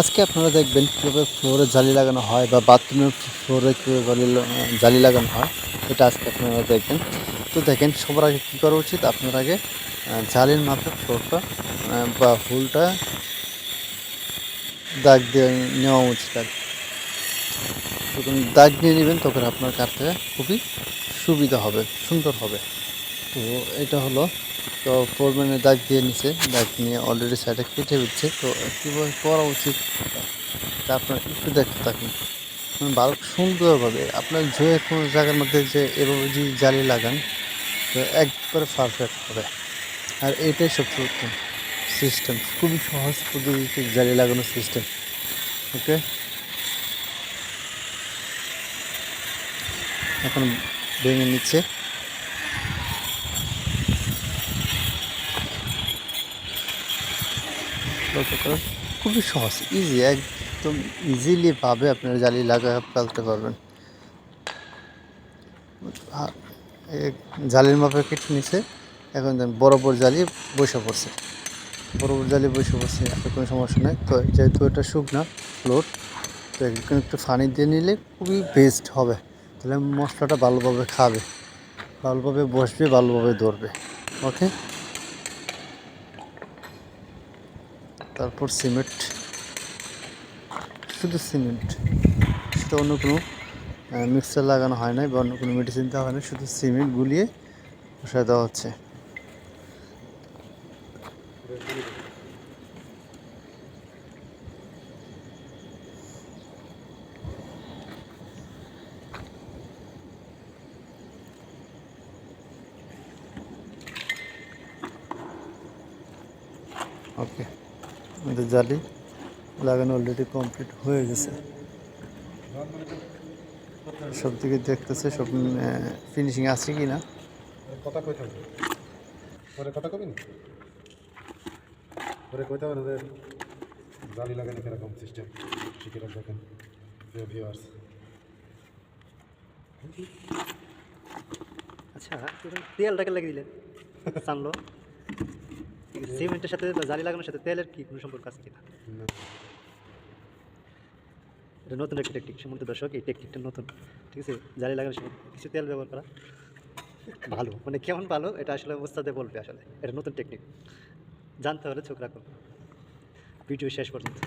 আজকে আপনারা দেখবেন কীভাবে ফ্লোরে জালি লাগানো হয় বা বাথরুমের ফ্লোরে কীভাবে জালি জালি লাগানো হয়, এটা আজকে আপনারা দেখবেন। তো দেখেন, সবার আগে কী করা উচিত? আপনার আগে জালির মাপে ফ্লোরটা বা হুলটা দাগ দিয়ে নেওয়া উচিত আর। যখন দাগ নিয়ে নেবেন, তখন আপনার কাটতে খুবই সুবিধা হবে, সুন্দর হবে। তো এটা হলো তো ফোরম্যানে দাগ দিয়ে নিছে দাগ নিয়ে অলরেডি সাইডে কেটে দিচ্ছে তো কীভাবে করা উচিত? তা আপনার একটু দেখতে থাকুন। মানে ভালো, সুন্দরভাবে আপনার যে কোনো জায়গার মধ্যে যে এভাবে যদি জালি লাগান, তো একবারে পারফেক্ট হবে। আর এটাই সবচেয়ে উত্তম সিস্টেম খুবই সহজ পদ্ধতিতে জালি লাগানোর সিস্টেম ওকে এখন ভেঙে নিচ্ছে। লক্ষ্য করুন। খুবই সহজ ইজি একদম ইজিলি ভাবে আপনারা জালি লাগা ফেলতে পারবেন। জালির মাপে কেটে নিছে, এখন বরাবর জালি বসে পড়ছে। বরাবর জালি বসে পড়ছে আর কোনো সমস্যা নেই। তো যেহেতু এটা শুকনা ফ্লোর তো এখানে একটু ফানি দিয়ে নিলে খুবই বেস্ট হবে। তাহলে মশলাটা ভালোভাবে খাবে, ভালোভাবে বসবে, ভালোভাবে ধরবে। ওকে তারপর সিমেন্ট। শুধু সিমেন্ট। সেটা অন্য কোনো মিক্সার লাগানো হয় না বা অন্য কোনো মেডিসিন দেওয়া হয় না শুধু সিমেন্ট গুলিয়ে বসায় দেওয়া হচ্ছে। ওকে আমাদের জালি লাগানো অলরেডি কমপ্লিট হয়ে গেছে। সব দিকে দেখতেছে সব ফিনিশিং আছে কি না কথা কই থাকবে? পরে কথা কবি না? পরে কইতে হবে যে জালি লাগানো কীরকম সিস্টেম শিখে দেখেন ভিউয়ার্স আচ্ছা তেলটাকে লাগিয়ে দিলেন জানলো সিমেন্টের সাথে জালি লাগানোর সাথে তেলের কি কোনো সম্পর্ক আছে কিনা? এটা নতুন একটা টেকনিক সম্বন্ধে দর্শক এই টেকনিকটা নতুন। ঠিক আছে? জালি লাগানোর সময় কিছু তেল ব্যবহার করা। ভালো। মানে কেমন ভালো? এটা আসলে ওস্তাদে বলবে আসলে। এটা নতুন টেকনিক জানতে হলে চোখ রাখুন। ভিডিও শেষ পর্যন্ত।